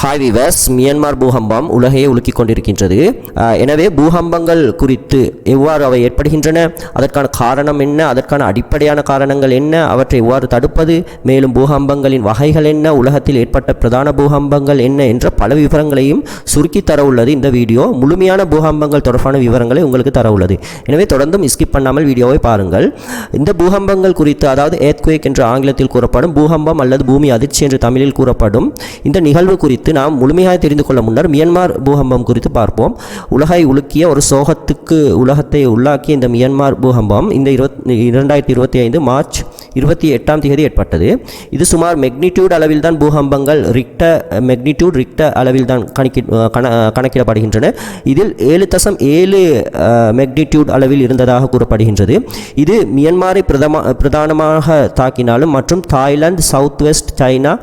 Hi viewers Myanmar பூகம்பம் உலகையே உலுக்கிக் கொண்டிருக்கின்றது. எனவே பூகம்பங்கள் குறித்து எவ்வாறு அவை ஏற்படுகின்றன? அதற்கான காரணம் என்ன? அதற்கான அடிப்படையான காரணங்கள் என்ன? அவற்றை எவ்வாறு தடுப்பது? மேலும் பூகம்பங்களின் வகைகள் என்ன? உலகத்தில் ஏற்பட்ட பிரதான பூகம்பங்கள் என்ன? என்ற பல விவரங்களையும் சுருக்கி தர உள்ளது இந்த வீடியோ. முழுமையான பூகம்பங்கள் தொடர்பான விவரங்களை உங்களுக்கு தர உள்ளது. எனவே தொடர்ந்தும் ஸ்கிப் பண்ணாமல் வீடியோவை பாருங்கள். இந்த பூகம்பங்கள் குறித்து அதாவது ஏத்குவேக் என்று ஆங்கிலத்தில் கூறப்படும் பூகம்பம் அல்லது பூமி அதிர்ச்சி என்று தமிழில் கூறப்படும் இந்த நிகழ்வு குறித்து நாம் முழுமையாக தெரிந்து கொள்ள முன்னர் மியன்மார் பூகம்பம் குறித்து பார்ப்போம். உலகை உலுக்கிய ஒரு சோகத்துக்கு உலகத்தை உள்ளாக்கிய இந்த மியன்மார் பூகம்பம் இந்த இருபத் இரண்டாயிரத்தி இருபத்தி ஐந்து மார்ச் இருபத்தி எட்டாம் தேதி ஏற்பட்டது. இது சுமார் மெக்னிடியூட் அளவில் தான் பூகம்பங்கள் ரிக்ட மெக்னிடியூட் ரிக்ட அளவில் தான் கணக்கி கண கணக்கிடப்படுகின்றன. இதில் ஏழு தசம் ஏழு மெக்னிடியூட் அளவில் இருந்ததாக கூறப்படுகின்றது. இது மியன்மாரை பிரதமா பிரதானமாக தாக்கினாலும் மற்றும் தாய்லாந்து சவுத் வெஸ்ட் சைனா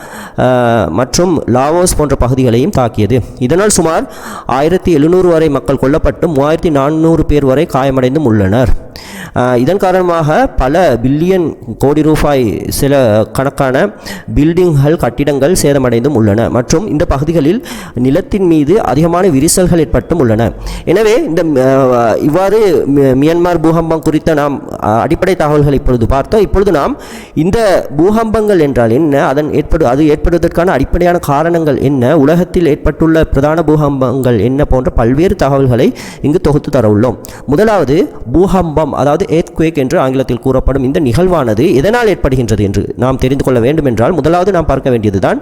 மற்றும் லாவோஸ் போன்ற பகுதிகளையும் தாக்கியது. இதனால் சுமார் ஆயிரத்தி எழுநூறு வரை மக்கள் கொல்லப்பட்டு மூவாயிரத்தி நானூறு பேர் வரை காயமடைந்தும் உள்ளனர். இதன் காரணமாக பல பில்லியன் கோடி ரூபாய் சில கணக்கான பில்டிங்கள் கட்டிடங்கள் சேதமடைந்தும் உள்ளன. மற்றும் இந்த பகுதிகளில் நிலத்தின் மீது அதிகமான விரிசல்கள் ஏற்பட்டும் உள்ளன. எனவே இந்த இவ்வாறு மியான்மர் பூகம்பம் குறித்த நாம் அடிப்படை தகவல்களை இப்பொழுது பார்த்தோம். இப்பொழுது நாம் இந்த பூகம்பங்கள் என்றால் என்ன? அதன் ஏற்படு அது ஏற்படுவதற்கான அடிப்படையான காரணங்கள் என்ன? உலகத்தில் ஏற்பட்டுள்ள பிரதான பூகம்பங்கள் என்ன? போன்ற பல்வேறு தகவல்களை இங்கு தொகுத்து தர உள்ளோம். முதலாவது பூகம்பம் அதாவது ஏத்குவேக் என்று ஆங்கிலத்தில் கூறப்படும் இந்த நிகழ்வானது எதனால் ஏற்படுகின்றது என்று நாம் தெரிந்து கொள்ள வேண்டும் என்றால் முதலாவது நாம் பார்க்க வேண்டியதுதான்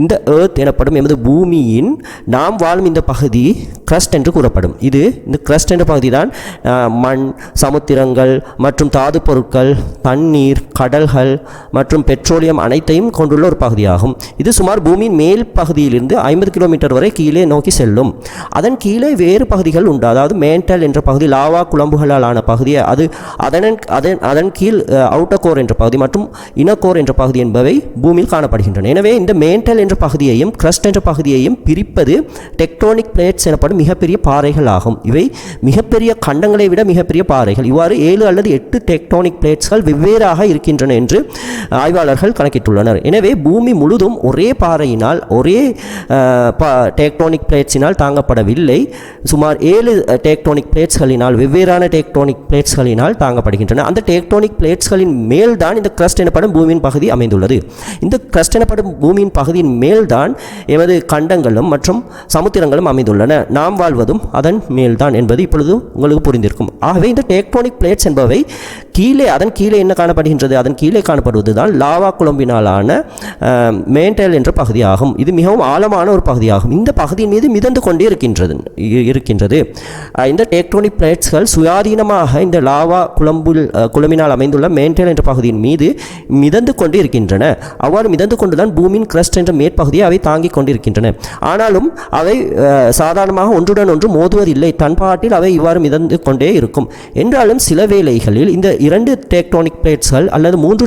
இந்த ஏர்த் எனப்படும் எமது பூமியின் நாம் வாழும் இந்த பகுதி கிரஸ்ட் என்று கூறப்படும். இது இந்த கிரஸ்ட் என்ற பகுதி தான் மண் சமுத்திரங்கள் மற்றும் தாது பொருட்கள் தண்ணீர் கடல்கள் மற்றும் பெட்ரோலியம் அனைத்தையும் கொண்டுள்ள ஒரு பகுதியாகும். இது சுமார் பூமியின் மேல் பகுதியிலிருந்து ஐம்பது கிலோமீட்டர் வரை கீழே நோக்கி செல்லும். அதன் கீழே வேறு பகுதிகள் உண்டு. அதாவது மேண்டல் என்ற பகுதி லாவா குழம்புகளால் ஆன பகுதி அது அதன் அதன் அதன் கீழ் அவுட்டர் கோர் என்ற பகுதி மற்றும் இனக்கோர் என்ற பகுதி என்பவை பூமியில் காணப்படுகின்றன. எனவே இந்த மேண்டல் என்ற பகுதியையும் கிரஸ்ட் என்ற பகுதியையும் பிரிப்பது டெக்டோனிக் பிளேட்ஸ் எனப்படும் மிகப்பெரிய பாறைகள் ஆகும். இவை மிகப்பெரிய கண்டங்களை விட மிகப்பெரிய பாறைகள். இவ்வாறு ஏழு அல்லது எட்டு டெக்டோனிக் பிளேட்ஸ்கள் வெவ்வேறாக இருக்கின்றன என்று ஆய்வாளர்கள் கணக்கிட்டுள்ளனர். எனவே பூமி முழுதும் ஒரே பாறையினால் ஒரே டெக்டோனிக் பிளேட்ஸினால் தாங்கப்படவில்லை. சுமார் ஏழு டெக்டோனிக் பிளேட்ஸ்களினால் வெவ்வேறான டெக்டோனிக் பிளேட்ஸ்களினால் தாங்கப்படுகின்றன. அந்த டெக்டோனிக் பிளேட்ஸ்களின் மேல் தான் இந்த கிரஸ்ட் எனப்படும் பூமியின் பகுதி அமைந்துள்ளது. இந்த கிரஸ்ட் எனப்படும் பூமியின் பகுதியின் மேல்தான் எமது கண்டங்களும் மற்றும் சமுத்திரங்களும் அமைந்துள்ளன. நாம் வாழ்வதும் அதன் மேல்தான் என்பது இப்பொழுது உங்களுக்கு புரிந்திருக்கும். ஆகவே இந்த டெக்டோனிக் பிளேட்ஸ் என்பவை கீழே அதன் கீழே என்ன காணப்படுகின்றது? அதன் கீழே காணப்படுவது தான் லாவா குழம்பினாலான மேண்டல் என்ற பகுதியாகும். இது மிகவும் ஆழமான ஒரு பகுதியாகும். இந்த பகுதியின் மீது மிதந்து கொண்டே இருக்கின்றது இருக்கின்றது. இந்த டெக்டோனிக் பிளேட்ஸ்கள் சுயாதீனமாக இந்த லாவா குழம்புல் குழம்பினால் அமைந்துள்ள மேண்டல் என்ற பகுதியின் மீது மிதந்து கொண்டு இருக்கின்றன. அவ்வாறு மிதந்து கொண்டுதான் பூமியின் கிரஸ்ட் என்ற மேற்பகுதியை அவை தாங்கிக் கொண்டிருக்கின்றன. ஆனாலும் அவை சாதாரணமாக ஒன்றுடன் ஒன்று மோதுவதில்லை. தன்பாட்டில் அவை இவ்வாறு மிதந்து கொண்டே இருக்கும். என்றாலும் சில வேளைகளில் இந்த இரண்டு டெக்டோனிக் பிளேட்ஸ்கள் அல்லது மூன்று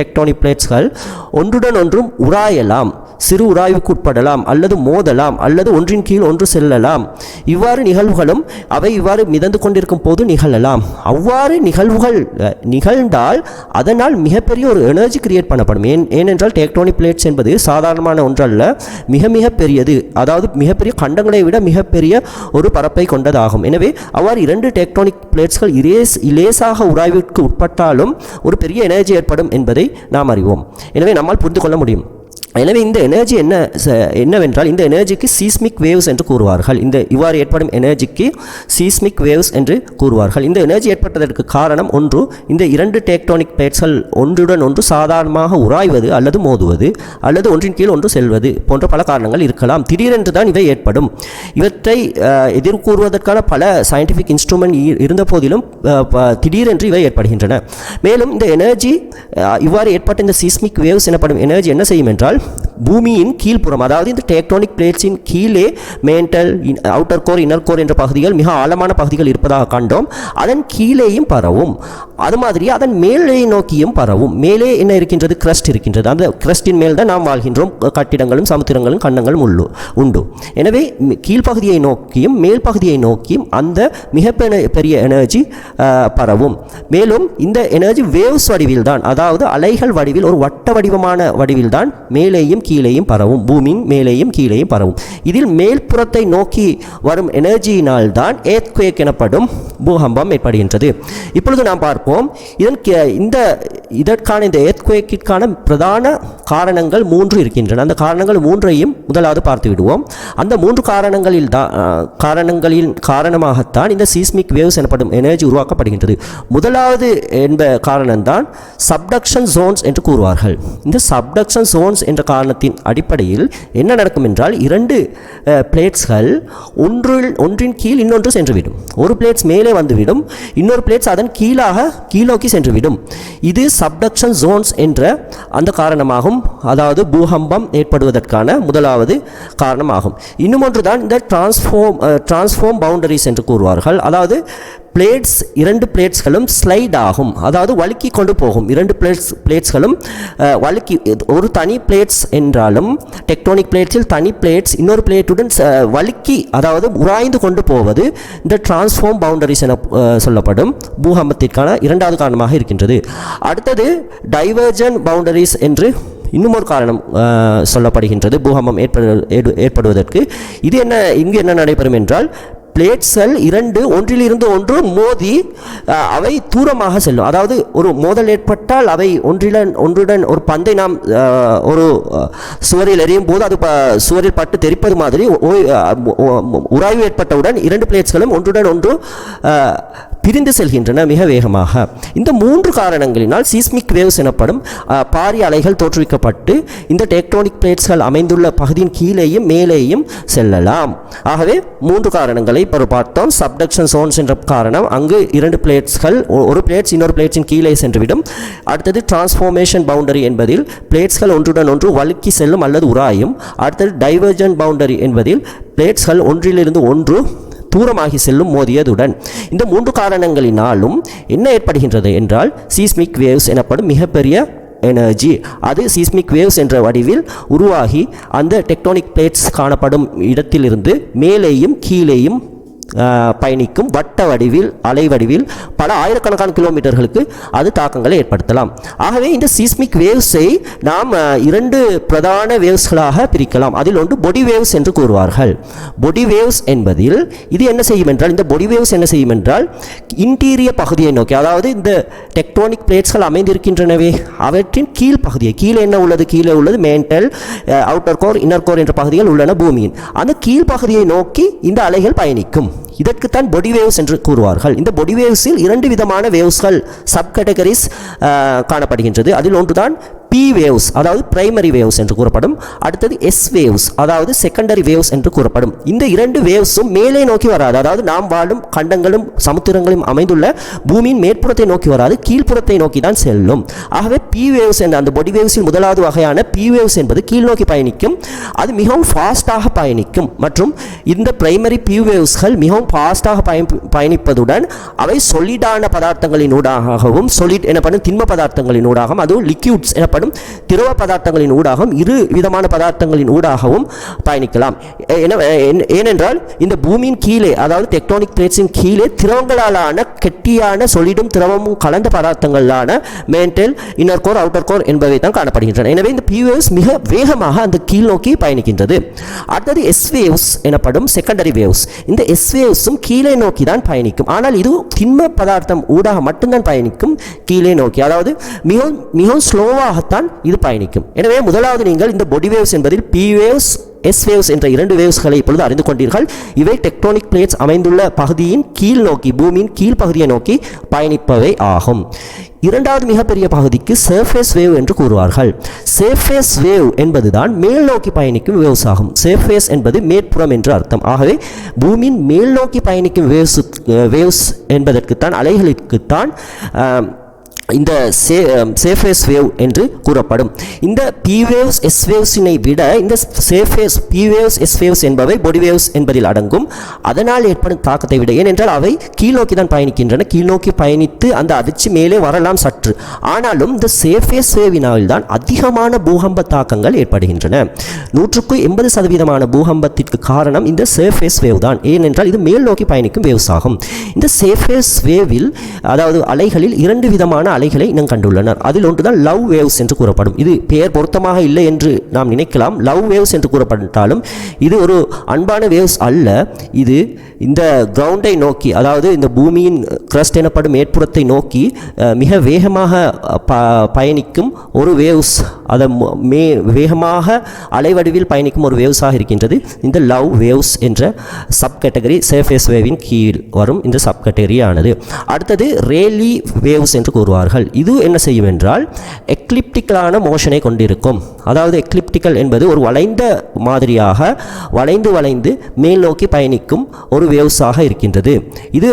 டெக்டோனிக் பிளேட்ஸ்கள் ஒன்றுடன் ஒன்றும் உராயலாம். சிறு உராய்வுக்கு உட்படலாம் அல்லது மோதலாம் அல்லது ஒன்றின் கீழ் ஒன்று செல்லலாம். இவ்வாறு நிகழ்வுகளும் அவை இவ்வாறு மிதந்து கொண்டிருக்கும் போது நிகழலாம். அவ்வாறு நிகழ்வுகள் நிகழ்ந்தால் அதனால் மிகப்பெரிய ஒரு எனர்ஜி கிரியேட் பண்ணப்படும். ஏன் ஏனென்றால் டெக்டோனிக் பிளேட்ஸ் என்பது சாதாரணமான ஒன்றல்ல மிக மிக பெரியது. அதாவது மிகப்பெரிய கண்டங்களை விட மிகப்பெரிய ஒரு பரப்பை கொண்டதாகும். எனவே அவ்வாறு இரண்டு டெக்டோனிக் பிளேட்ஸ்கள் இரேஸ் இலேசாக உராய்விற்கு உட்பட்டாலும் ஒரு பெரிய எனர்ஜி ஏற்படும் என்பதை நாம் அறிவோம். எனவே நம்மால் புரிந்து கொள்ள முடியும். எனவே இந்த எனர்ஜி என்ன ச- என்னவென்றால் இந்த எனர்ஜிக்கு சீஸ்மிக் வேவ்ஸ் என்று கூறுவார்கள். இந்த இவ்வாறு ஏற்படும் எனர்ஜிக்கு சீஸ்மிக் வேவ்ஸ் என்று கூறுவார்கள். இந்த எனர்ஜி ஏற்பட்டதற்கு காரணம் ஒன்று இந்த இரண்டு டெக்டோனிக் பிளேட்ஸ்கள் ஒன்றுடன் ஒன்று சாதாரணமாக உராய்வது அல்லது மோதுவது அல்லது ஒன்றின் கீழ் ஒன்று செல்வது போன்ற பல காரணங்கள் இருக்கலாம். திடீரென்று தான் இவை ஏற்படும். இவற்றை எதிர்கூறுவதற்கான பல சயின்டிஃபிக் இன்ஸ்ட்ருமெண்ட் இருந்த போதிலும் ப- திடீரென்று இவை ஏற்படுகின்றன. மேலும் இந்த எனர்ஜி இவ்வாறு ஏற்பட்ட இந்த சீஸ்மிக் வேவ்ஸ் எனப்படும் எனர்ஜி என்ன செய்யும் என்றால் பூமியின் கீழ்ப்புறம் அதாவது இந்த டெக்டோனிக் பிளேட்ஸின் கீழே mantle outer core inner core என்ற பகுதிகள் மிக ஆழமான பகுதிகள் இருப்பதாக கண்டோம். அதன் கீழேயும் பரவும். அது மாதிரி அதன் மேலே நோக்கியும் பரவும். மேலே என்ன இருக்கின்றது? கிரஸ்ட் இருக்கின்றது. அந்த கிரஸ்டின் மேல் தான் நாம் வாழ்கின்றோம். கட்டிடங்களும் சமுத்திரங்களும் கண்டங்களும் உள்ளு உண்டு. எனவே கீழ்ப்பகுதியை நோக்கியும் மேல் பகுதியை நோக்கியும் அந்த மிக பெரிய எனர்ஜி பரவும். மேலும் இந்த எனர்ஜி வேவ்ஸ் வடிவில் தான் அதாவது அலைகள் வடிவில் ஒரு வட்ட வடிவமான வடிவில் தான் மேலேயும் கீழே கீழேயும் பரவும். பூமியின் மேலேயும் கீழேயும் பரவும். இதில் மேல்புறத்தை நோக்கி வரும் எனர்ஜியினால் தான் ஏத்குவேக் எனப்படும் பூகம்பம் ஏற்படுகின்றது. இப்பொழுது நாம் பார்ப்போம். இதன் இந்த இதற்கான இந்த ஏத்குவேக்கிற்கான பிரதான காரணங்கள் மூன்று இருக்கின்றன. அந்த காரணங்கள் மூன்றையும் முதலாவது பார்த்து விடுவோம். அந்த மூன்று காரணங்களில் தான் காரணங்களின் காரணமாகத்தான் இந்த சீஸ்மிக் வேவ்ஸ் எனப்படும் எனர்ஜி உருவாக்கப்படுகின்றது. முதலாவது என்ப காரணம்தான் சப்டக்ஷன் ஜோன்ஸ் என்று கூறுவார்கள். இந்த சப்டக்ஷன் ஜோன்ஸ் என்ற காரணத்தின் அடிப்படையில் என்ன நடக்கும் என்றால் இரண்டு பிளேட்ஸ்கள் ஒன்றில் ஒன்றின் கீழ் இன்னொன்று சென்றுவிடும். ஒரு பிளேட்ஸ் மேலே வந்துவிடும் இன்னொரு பிளேட்ஸ் அதன் கீழாக கீழோக்கி சென்றுவிடும். இது சப்டக்ஷன் ஜோன்ஸ் என்ற அந்த காரணமாகும். அதாவது பூகம்பம் ஏற்படுவதற்கான முதலாவது காரணமாகும். இன்னும் ஒன்று தான் இந்த டிரான்ஸ்ஃபார்ம் டிரான்ஸ்ஃபார்ம் பவுண்டரிஸ் என்று கூறுவார்கள். அதாவது பிளேட்ஸ் இரண்டு பிளேட்ஸ்களும் ஸ்லைட் ஆகும். அதாவது வழுக்கி கொண்டு போகும். இரண்டு பிளேட்ஸ் பிளேட்ஸ்களும் வழுக்கி ஒரு தனி பிளேட்ஸ் என்றாலும் டெக்டோனிக் பிளேட்ஸில் தனி பிளேட்ஸ் இன்னொரு பிளேட்டுடன் வழுக்கி அதாவது உராய்ந்து கொண்டு போவது இந்த டிரான்ஸ்ஃபார்ம் பவுண்டரிஸ் என சொல்லப்படும் பூகம்பத்திற்கான இரண்டாவது காரணமாக இருக்கின்றது. அடுத்தது டைவர்ஜன் பவுண்டரிஸ் என்று இன்னும் ஒரு காரணம் சொல்லப்படுகின்றது. பூகம்பம் ஏற்படு ஏடு- ஏற்படுவதற்கு. இது என்ன இங்கு என்ன நடைபெறும் என்றால் பிளேட்ஸ்கள் இரண்டு ஒன்றிலிருந்து ஒன்று மோதி அவை தூரமாக செல்லும். அதாவது ஒரு மோதல் ஏற்பட்டால் அவை ஒன்றிலன் ஒன்றுடன் ஒரு பந்தை நாம் ஒரு சுவரில் எறியும் போது அது ப- சுவரில் பட்டு தெரிப்பது மாதிரி ஓய்- உராய்வு ஏற்பட்டவுடன் இரண்டு பிளேட்ஸ்களும் ஒன்றுடன் ஒன்று பிரிந்து செல்கின்றன மிக வேகமாக. இந்த மூன்று காரணங்களினால் சீஸ்மிக் வேவ்ஸ் எனப்படும் பாரிய அலைகள் தோற்றுவிக்கப்பட்டு இந்த டெக்டோனிக் பிளேட்ஸ்கள் அமைந்துள்ள பகுதியின் கீழேயும் மேலேயும் செல்லலாம். ஆகவே மூன்று காரணங்களை இப்போ பார்த்தோம். சப்டக்ஷன் சோன்ஸ் என்ற காரணம் அங்கு இரண்டு பிளேட்ஸ்கள் ஒரு பிளேட்ஸ் இன்னொரு பிளேட்ஸின் கீழே சென்றுவிடும். அடுத்தது டிரான்ஸ்ஃபார்மேஷன் பவுண்டரி என்பதில் பிளேட்ஸ்கள் ஒன்றுடன் ஒன்று வழுக்கி செல்லும் அல்லது உராயும். அடுத்தது டைவர்ஜன் பவுண்டரி என்பதில் பிளேட்ஸ்கள் ஒன்றிலிருந்து ஒன்று தூரமாகி செல்லும் மோதியதுடன் இந்த மூன்று காரணங்களினாலும் என்ன ஏற்படுகின்றது என்றால் சீஸ்மிக் வேவ்ஸ் எனப்படும் மிகப்பெரிய எனர்ஜி அது சீஸ்மிக் வேவ்ஸ் என்ற வடிவில் உருவாகி அந்த டெக்டோனிக் பிளேட்ஸ் காணப்படும் இடத்திலிருந்து மேலேயும் கீழேயும் பயணிக்கும் வட்ட வடிவில் அலை வடிவில் பல ஆயிரக்கணக்கான கிலோமீட்டர்களுக்கு அது தாக்கங்களை ஏற்படுத்தலாம். ஆகவே இந்த சீஸ்மிக் வேவ்ஸை நாம் இரண்டு பிரதான வேவ்ஸ்களாக பிரிக்கலாம். அதில் ஒன்று பொடி வேவ்ஸ் என்று கூறுவார்கள். பொடி வேவ்ஸ் என்பதில் இது என்ன செய்யும் என்றால் இந்த பொடி வேவ்ஸ் என்ன செய்யும் என்றால் இன்டீரிய பகுதியை நோக்கி அதாவது இந்த டெக்டோனிக் பிளேட்ஸ்கள் அமைந்திருக்கின்றனவே அவற்றின் கீழ் பகுதியை கீழே என்ன உள்ளது? கீழே உள்ளது mantle outer core inner core என்ற பகுதிகள் உள்ளன பூமியின். அந்த கீழ் பகுதியை நோக்கி இந்த அலைகள் பயணிக்கும். இதற்குத்தான் பொடி வேவ்ஸ் என்று கூறுவார்கள். இந்த பொடி வேவ்ஸில் இரண்டு விதமான வேவ்ஸ்கள் சப் கேட்டகரிஸ் காணப்படுகின்றது. அதில் ஒன்றுதான் பி வேவ்ஸ் அதாவது பிரைமரி வேவ்ஸ் என்று கூறப்படும். அடுத்தது எஸ் வேவ்ஸ் அதாவது செகண்டரி வேவ்ஸ் என்று கூறப்படும். இந்த இரண்டு வேவ்ஸும் மேலே நோக்கி வராது. அதாவது நாம் வாழும் கண்டங்களும் சமுத்திரங்களும் அமைந்துள்ள பூமியின் மேற்புறத்தை நோக்கி வராது. கீழ்ப்புறத்தை நோக்கி தான் செல்லும். ஆகவே பி வேவ்ஸ் என்ற அந்த பொடி வேவ்ஸில் முதலாவது வகையான பி வேவ்ஸ் என்பது கீழ் நோக்கி பயணிக்கும். அது மிகவும் ஃபாஸ்ட்டாக பயணிக்கும். மற்றும் இந்த பிரைமரி பி வேவ்ஸ்கள் மிகவும் ஃபாஸ்ட்டாக பய பயணிப்பதுடன் அவை சொலிடான பதார்த்தங்களின் ஊடாகவும் சொலிட் எனப்படும் திண்ம பதார்த்தங்களின் ஊடாகவும் அதுவும் லிக்யூட்ஸ் எனப்படும் திரவ பதார்த்தங்களின் ஊடாகவும் இரு விதமான பதார்த்தங்களின் ஊடாகவும் பயணிக்கலாம். ஏனென்றால் இந்த பூமியின் கீழே அதாவது டெக்டோனிக் பிளேட்ஸின் கீழே திரவங்களாலான கெட்டியான சொலிடும் திரவமும் கலந்த பதார்த்தங்களான mantle inner core outer core என்பவை தான் காணப்படுகின்றன. எனவே இந்த பியூவேவ்ஸ் மிக வேகமாக அந்த கீழ் நோக்கி பயணிக்கின்றது. அடுத்தது எஸ் வேவ்ஸ் எனப்படும் செகண்டரி வேவ்ஸ் இந்த எஸ் வேவ்ஸும் கீழே நோக்கி தான் பயணிக்கும். ஆனால் இது திண்ம பதார்த்தம் ஊடாக மட்டும்தான் பயணிக்கும் கீழே நோக்கி. அதாவது மிகவும் மிகவும் ஸ்லோவாக தான் இது பயணிக்கும். எனவே முதலாவது நீங்கள் இந்த பொடி வேவ்ஸ் என்பதில் பி வேவ்ஸ் எஸ் வேவ்ஸ் என்ற இரண்டு வேவ்ஸ்களை இப்பொழுது அறிந்து கொண்டீர்கள். இவை டெக்டோனிக் பிளேட்ஸ் அமைந்துள்ள பகுதியின் கீழ் நோக்கி பூமியின் கீழ் பகுதியை நோக்கி பயணிப்பவை ஆகும். இரண்டாவது மிகப்பெரிய பகுதிக்கு சர்ஃபேஸ் வேவ் என்று கூறுவார்கள். சர்ஃபேஸ் வேவ் என்பதுதான் மேல் நோக்கி பயணிக்கும் வேவ்ஸ் ஆகும். சர்ஃபேஸ் என்பது மேற்புறம் என்று அர்த்தம். ஆகவே பூமியின் மேல் நோக்கி பயணிக்கும் வேவ்ஸ் வேவ்ஸ் என்பதற்குத்தான் அலைகளுக்குத்தான் இந்த சே சேஃபேஸ் வேவ் என்று கூறப்படும். இந்த பி வேவ்ஸ் எஸ் வேவ்ஸினை விட இந்த surface P waves S waves என்பவை பொடி வேவ்ஸ் என்பதில் அடங்கும். அதனால் ஏற்படும் தாக்கத்தை விட ஏனென்றால் அவை கீழ்நோக்கி தான் பயணிக்கின்றன. கீழ்நோக்கி பயணித்து அந்த அதிர்ச்சி மேலே வரலாம் சற்று. ஆனாலும் இந்த சேஃபேஸ் வேவினால் தான் அதிகமான பூகம்ப தாக்கங்கள் ஏற்படுகின்றன. நூற்றுக்கு எண்பது சதவீதமான பூகம்பத்திற்கு காரணம் இந்த சேஃபேஸ் வேவ் தான். ஏனென்றால் இது மேல் நோக்கி பயணிக்கும் வேவ்ஸ் ஆகும். இந்த சேஃபேஸ் வேவில் அதாவது அலைகளில் இரண்டு விதமான அலைகளை இனம் கண்டுள்ளனர். அதில் ஒன்றுதான் லவ் வேவ்ஸ் என்று கூறப்படும். இது பெயர் பொருத்தமாக இல்லை என்று நாம் நினைக்கலாம். லவ் வேவ்ஸ் என்று கூறப்பட்டாலும் இது ஒரு அன்பான வேவ்ஸ் அல்ல. இது இந்த கிரவுண்டை நோக்கி அதாவது இந்த பூமியின் கிரஸ்ட் எனப்படும் மேற்புறத்தை நோக்கி மிக வேகமாக ப பயணிக்கும் ஒரு வேவ்ஸ் அதை மே வேகமாக அலைவடிவில் பயணிக்கும் ஒரு வேவ்ஸாக இருக்கின்றது. இந்த லவ் வேவ்ஸ் என்ற சப் கேட்டகரி சேஃபேஸ் வேவின் கீழ் வரும். இந்த சப் கேட்டகரியானது அடுத்தது ரேலி வேவ்ஸ் என்று கூறுவார்கள். இது என்ன செய்யும் என்றால் எக்லிப்டிக்கலான மோஷனை கொண்டிருக்கும். அதாவது எக்லிப்டிக்கல் என்பது ஒரு வளைந்த மாதிரியாக வளைந்து வளைந்து மேல் நோக்கி பயணிக்கும் ஒரு வேவ்ஸாக இருக்கின்றது. இது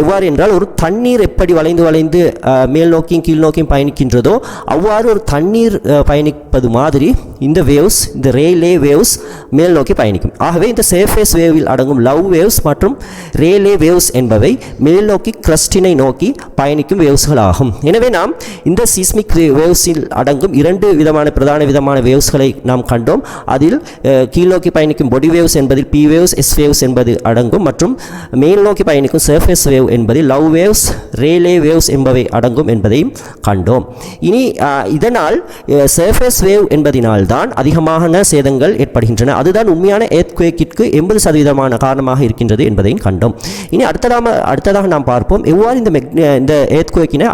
எவ்வாறு என்றால் ஒரு தண்ணீர் எப்படி வளைந்து வளைந்து மேல் நோக்கியும் கீழ் நோக்கியும் பயணிக்கின்றதோ அவ்வாறு ஒரு தண்ணீர் பயணிப்பது மாதிரி இந்த வேவ்ஸ் இந்த ரேலே வேவ்ஸ் மேல் நோக்கி பயணிக்கும். ஆகவே இந்த சேஃபேஸ் வேவில் அடங்கும் லவ் வேவ்ஸ் மற்றும் ரேலே வேவ்ஸ் என்பவை மேல் நோக்கி கிரஸ்டினை நோக்கி பயணிக்கும் வேவ்ஸ்கள் ஆகும் எனவே எனவே நாம் இந்த சீஸ்மிக் வேவ்ஸில் அடங்கும் இரண்டு விதமான பிரதான விதமான வேவ்ஸ்களை நாம் கண்டோம். அதில் கீழ்நோக்கி பயணிக்கும் பொடி வேவ்ஸ் என்பதில் பி வேவ்ஸ் எஸ் வேவ்ஸ் என்பது அடங்கும் மற்றும் மேல் நோக்கி பயணிக்கும் சர்ஃபேஸ் வேவ் என்பதில் லவ் வேவ்ஸ் ரேலே வேவ்ஸ் என்பவை அடங்கும் என்பதையும் கண்டோம். இனி இதனால் சர்ஃபேஸ் வேவ் என்பதினால்தான் அதிகமான சேதங்கள் ஏற்படுகின்றன. அதுதான் உண்மையான ஏத்குவேக்கிற்கு எண்பது சதவீதமான காரணமாக இருக்கின்றது என்பதையும் கண்டோம். இனி அடுத்ததாக அடுத்ததாக நாம் பார்ப்போம். எவ்வாறு இந்த மெக் இந்த ஏத்குவேக்கினை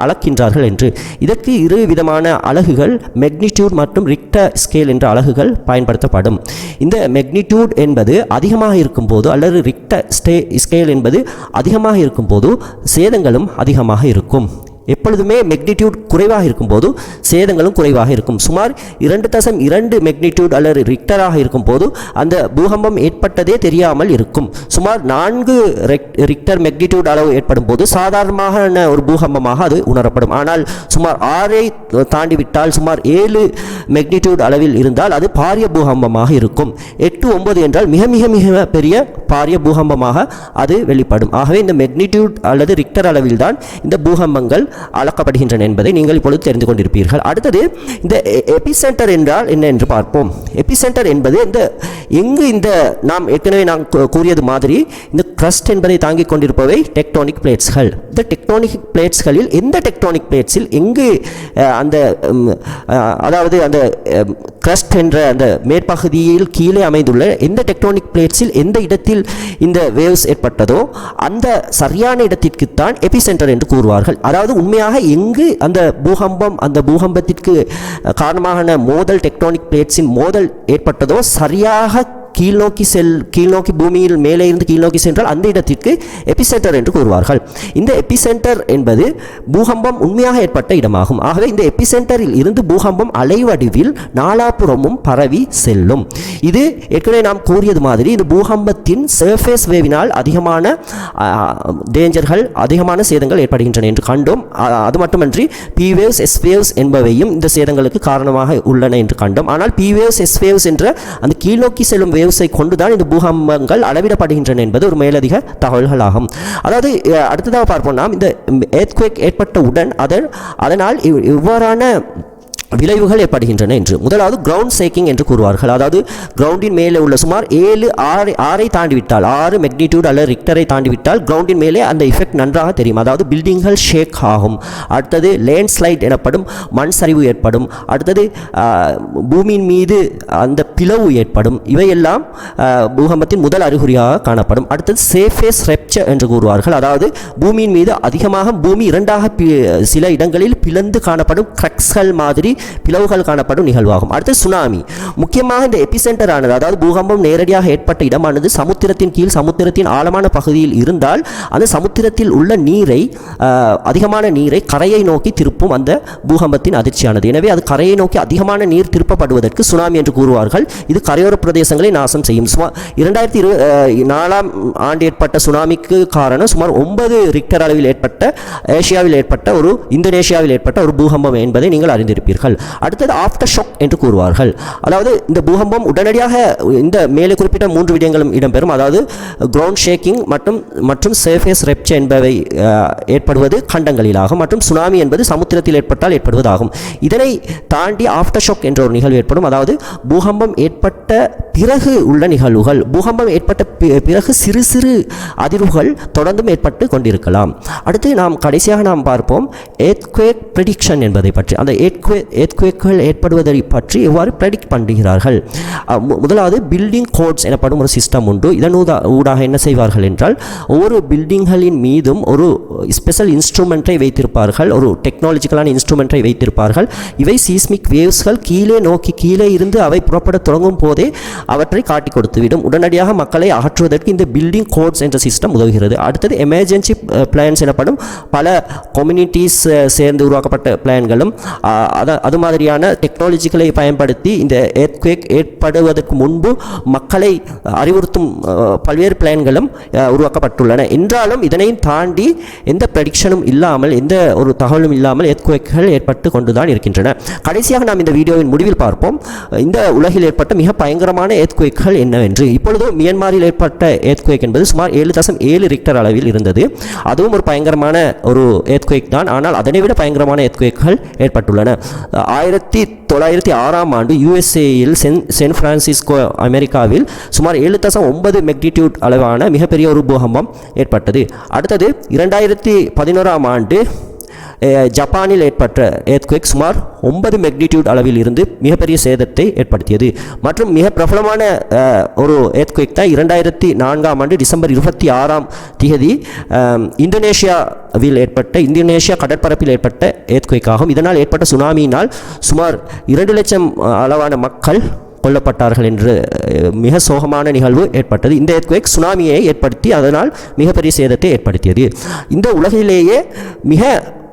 அளக்கின்றார்கள் என்று. இதற்கு இரு விதமான அலகுகள் மெக்னிடியூட் மற்றும் ரிக்டர் ஸ்கேல் என்ற அலகுகள் பயன்படுத்தப்படும். இந்த மெக்னிடியூட் என்பது அதிகமாக இருக்கும்போது அல்லது ரிக்டர் ஸ்டே ஸ்கேல் என்பது அதிகமாக இருக்கும்போது சேதங்களும் அதிகமாக இருக்கும். எப்பொழுதுமே மெக்னிடியூட் குறைவாக இருக்கும்போது சேதங்களும் குறைவாக இருக்கும். சுமார் இரண்டு தசம் இரண்டு மெக்னிடியூட் அல்லது ரிக்டராக இருக்கும்போது அந்த பூகம்பம் ஏற்பட்டதே தெரியாமல் இருக்கும். சுமார் நான்கு ரிக்டர் மெக்னிடியூட் அளவு ஏற்படும் போது சாதாரணமான ஒரு பூகம்பமாக அது உணரப்படும். ஆனால் சுமார் ஆறை தாண்டி விட்டால் சுமார் ஏழு மெக்னிடியூட் அளவில் இருந்தால் அது பாரிய பூகம்பமாக இருக்கும். எட்டு ஒன்பது என்றால் மிக மிக மிக பெரிய பாரிய பூகம்பமாக அது வெளிப்படும். ஆகவே இந்த மெக்னிடியூட் அல்லது ரிக்டர் அளவில் தான் இந்த பூகம்பங்கள் அளக்கப்படுகின்றன என்பதை நீங்கள் இப்பொழுது தெரிந்து கொண்டிருப்பீர்கள். அடுத்தது இந்த எபிசென்டர் என்றால் என்ன என்று பார்ப்போம். எபிசென்டர் என்பது இந்த எங்கு இந்த நாம் ஏற்கனவே நான் கூறியது மாதிரி இந்த க்ரஸ்ட் என்பதை தாங்கிக் கொண்டிருப்பவை டெக்டோனிக் பிளேட்ஸ்கள் இந்த டெக்டோனிக் பிளேட்ஸ்களில் எந்த டெக்டோனிக் பிளேட்ஸில் எங்கு அந்த அதாவது அந்த கிரஸ்ட் என்ற அந்த மேற்பகுதியில் கீழே அமைந்துள்ள எந்த டெக்டோனிக் பிளேட்ஸில் எந்த இடத்தில் இந்த வேவ்ஸ் ஏற்பட்டதோ அந்த சரியான இடத்திற்குத்தான் எபிசென்டர் என்று கூறுவார்கள். அதாவது உண்மையாக எங்கு அந்த பூகம்பம் அந்த பூகம்பத்திற்கு காரணமான மோதல் டெக்டோனிக் பிளேட்ஸின் மோதல் ஏற்பட்டதோ சரியாக கீழ்நோக்கி செல் கீழ்நோக்கி பூமியில் மேலே இருந்து கீழ்நோக்கி சென்றால் அந்த இடத்திற்கு எபிசென்டர் என்று கூறுவார்கள். இந்த எபிசென்டர் என்பது பூகம்பம் உண்மையாக ஏற்பட்ட இடமாகும். ஆகவே இந்த எபிசென்டரில் இருந்து பூகம்பம் அலைவடிவில் நாலாபுறமும் பரவி செல்லும். இது ஏற்கனவே நாம் கூறியது மாதிரி இந்த பூகம்பத்தின் சர்ஃபேஸ் வேவினால் அதிகமான டேஞ்சர்கள் அதிகமான சேதங்கள் ஏற்படுகின்றன என்று கண்டோம். அது மட்டுமன்றி பி வேவ்ஸ் எஸ் வேவ்ஸ் என்பவையும் இந்த சேதங்களுக்கு காரணமாக உள்ளன என்று கண்டோம். ஆனால் பி வேவ்ஸ் எஸ் வேவ்ஸ் என்ற அந்த கீழ்நோக்கி செல்லும் வேவ்ஸை கொண்டுதான் இந்த பூகம்பங்கள் அளவிடப்படுகின்றன என்பது ஒரு மேலதிக தகவல்களாகும். அதாவது அடுத்ததாக பார்ப்போம். நாம் இந்த ஏற்பட்ட ஏற்பட்டவுடன் அதன் அதனால் இவ்- இவ்வாறான விளைவுகள் ஏற்படுகின்றன என்று. முதலாவது கிரவுண்ட் சேக்கிங் என்று கூறுவார்கள். அதாவது கிரவுண்டின் மேலே உள்ள சுமார் ஏழு ஆறு ஆறை தாண்டிவிட்டால் ஆறு மெக்னிடியூட் அல்லது ரிக்டரை தாண்டிவிட்டால் கிரவுண்டின் மேலே அந்த எஃபெக்ட் நன்றாக தெரியும். அதாவது பில்டிங்கள் ஷேக் ஆகும். அடுத்தது லேண்ட்ஸ்லைட் எனப்படும் மண் சரிவு ஏற்படும். அடுத்தது பூமியின் மீது அந்த பிளவு ஏற்படும். இவையெல்லாம் பூகம்பத்தின் முதல் அறிகுறியாக காணப்படும். அடுத்தது சேஃபேஸ் ரெப்சர் என்று கூறுவார்கள். அதாவது பூமியின் மீது அதிகமாக பூமி இரண்டாக பி- சில இடங்களில் பிளந்து காணப்படும் கிரக்ஸ்கள் மாதிரி பிளவுகள் காணப்படும் நிகழ்வாகும். அடுத்து சுனாமி. முக்கியமாக இந்த எபிசென்டர் ஆனது அதாவது பூகம்பம் நேரடியாக ஏற்பட்ட இடமானது சமுத்திரத்தின் கீழ் சமுத்திரத்தின் ஆழமான பகுதியில் இருந்தால் அந்த சமுத்திரத்தில் உள்ள நீரை அதிகமான நீரை கரையை நோக்கி திருப்பும் அந்த பூகம்பத்தின் அதிர்ச்சியானது. எனவே அது கரையை நோக்கி அதிகமான நீர் திருப்பப்படுவதற்கு சுனாமி என்று கூறுவார்கள். இது கரையோர பிரதேசங்களை நாசம் செய்யும். சுமார் இரண்டாயிரத்தி இரு நாலாம் ஆண்டு ஏற்பட்ட சுனாமிக்கு காரணம் சுமார் ஒன்பது ரிக்டர் அளவில் ஏற்பட்ட ஏஷியாவில் ஏற்பட்ட ஒரு இந்தோனேஷியாவில் ஏற்பட்ட ஒரு பூகம்பம் என்பதை நீங்கள் அறிந்திருப்பீர்கள். அடுத்தது ஆஃப்டர் ஷாக் என்று கூறுவார்கள். அதாவது இந்த பூகம்பம் உடனடியாக இந்த மேலே குறிப்பிட்ட மூன்று விடயங்களும் இடம்பெறும். அதாவது கிரவுண்ட் ஷேக்கிங் மற்றும் மற்றும் சேஃபேஸ் ரெப்சே என்பவை ஏற்படுவது கண்டங்களிலாகும். மற்றும் சுனாமி என்பது சமுத்திரத்தில் ஏற்பட்டால் ஏற்படுவதாகும். இதனை தாண்டி ஆஃப்டர் ஷாக் என்ற ஒரு நிகழ்வு ஏற்படும். அதாவது பூகம்பம் ஏற்பட்ட பிறகு உள்ள நிகழ்வுகள் பூகம்பம் ஏற்பட்ட பிறகு சிறு சிறு அதிர்வுகள் தொடர்ந்தும் ஏற்பட்டு கொண்டிருக்கலாம். அடுத்து நாம் கடைசியாக நாம் பார்ப்போம் ஏத்குவேக் ப்ரிடிக்ஷன் என்பதை பற்றி. அந்த ஏத்குவே ஏத்குவேக்குகள் ஏற்படுவதை பற்றி எவ்வாறு ப்ரெடிக்ட் பண்ணுகிறார்கள்? முதலாவது பில்டிங் கோட்ஸ் எனப்படும் ஒரு சிஸ்டம் உண்டு. இதன் ஊதா ஊடாக என்ன செய்வார்கள் என்றால் ஒவ்வொரு பில்டிங்களின் மீதும் ஒரு ஸ்பெஷல் இன்ஸ்ட்ருமெண்ட்டை வைத்திருப்பார்கள். ஒரு டெக்னாலஜிக்கலான இன்ஸ்ட்ருமெண்ட்டை வைத்திருப்பார்கள். இவை சீஸ்மிக் வேவ்ஸ்கள் கீழே நோக்கி கீழே இருந்து அவை புறப்பட தொடங்கும் போதே அவற்றை காட்டி கொடுத்துவிடும். உடனடியாக மக்களை அகற்றுவதற்கு இந்த பில்டிங் கோட்ஸ் என்ற சிஸ்டம் உதவுகிறது. அடுத்தது எமர்ஜென்சி பிளான்ஸ் எனப்படும் பல கம்யூனிட்டிஸ் சேர்ந்து உருவாக்கப்பட்ட பிளான்களும் அது மாதிரியான டெக்னாலஜிகளை பயன்படுத்தி இந்த ஏர்த்வேக் ஏற்படுவதற்கு முன்பு மக்களை அறிவுறுத்தும் பல்வேறு பிளான்களும் உருவாக்கப்பட்டுள்ளன. என்றாலும் இதனையும் தாண்டி எந்த ப்ரெடிக்ஷனும் இல்லாமல் எந்த ஒரு தகவலும் இல்லாமல் எர்த்குவேக்கள் ஏற்பட்டு கொண்டுதான் இருக்கின்றன. கடைசியாக நாம் இந்த வீடியோவின் முடிவில் பார்ப்போம். இந்த உலகில் ஏற்பட்ட மிக பயங்கரமான எர்த்குவேக்கள் என்னவென்று. இப்பொழுது மியான்மரில் ஏற்பட்ட ஏர்த்குவேக் என்பது சுமார் ஏழு தசம் ஏழு ரிக்டர் அளவில் இருந்தது. அதுவும் ஒரு பயங்கரமான ஒரு எர்த்குவேக் தான். ஆனால் அதனை விட பயங்கரமான எர்த்குவேக்கள் ஏற்பட்டுள்ளன. ஆயிரத்தி தொள்ளாயிரத்தி ஆறாம் ஆண்டு யுஎஸ்ஏயில் சென் சென் பிரான்சிஸ்கோ அமெரிக்காவில் சுமார் ஏழு தசம் ஒன்பது மெக்னிடியூட் அளவான மிகப்பெரிய ஒரு பூகம்பம் ஏற்பட்டது. அடுத்தது இரண்டாயிரத்தி பதினோராம் ஆண்டு ஜப்பானில் ஏற்பட்ட ஏர்த்குவேக் சுமார் ஒன்பது மெக்னிடியூட் அளவில் இருந்து மிகப்பெரிய சேதத்தை ஏற்படுத்தியது. மற்றும் மிக பிரபலமான ஒரு ஏர்த்குவேக் தான் இரண்டாயிரத்தி நான்காம் ஆண்டு டிசம்பர் இருபத்தி ஆறாம் தேதி இந்தோனேஷியாவில் ஏற்பட்ட இந்தோனேஷியா கடற்பரப்பில் ஏற்பட்ட ஏர்த்குவேக் ஆகும். இதனால் ஏற்பட்ட சுனாமியினால் சுமார் இரண்டு லட்சம் அளவான மக்கள் கொல்லப்பட்டார்கள் என்று மிக சோகமான நிகழ்வு ஏற்பட்டது. இந்த எர்த்குவேக் சுனாமியை ஏற்படுத்தி அதனால் மிகப்பெரிய சேதத்தை ஏற்படுத்தியது. இந்த உலகிலேயே மிக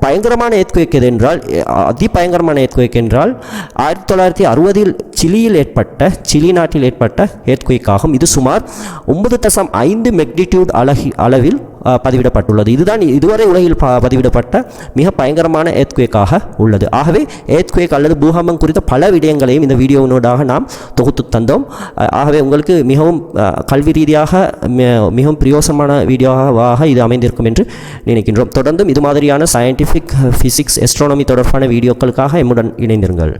பயங்கரமான எர்த்குவேக் எது என்றால் அதிபயங்கரமான அதி என்றால் ஆயிரத்தி தொள்ளாயிரத்தி அறுபதில் சிலியில் ஏற்பட்ட சிலி நாட்டில் ஏற்பட்ட எர்த்குவேக் ஆகும். இது சுமார் ஒன்பது தசம் ஐந்து மெக்னிடியூட் அழகி அளவில் பதிவிடப்பட்டுள்ளது. இதுதான் இதுவரை உலகில் பதிவிடப்பட்ட மிக பயங்கரமான ஏத்குவேக்காக உள்ளது. ஆகவே ஏத்குவேக் அல்லது பூகம்பம் குறித்த பல விடயங்களையும் இந்த வீடியோவினூடாக நாம் தொகுத்து தந்தோம். ஆகவே உங்களுக்கு மிகவும் கல்வி ரீதியாக மிகவும் பிரியோசமான வீடியோவாக இது அமைந்திருக்கும் என்று நினைக்கின்றோம். தொடர்ந்தும் இது மாதிரியான சயின்டிஃபிக் ஃபிசிக்ஸ் எஸ்ட்ரானமி தொடர்பான வீடியோக்களுக்காக எம்முடன் இணைந்திருங்கள்.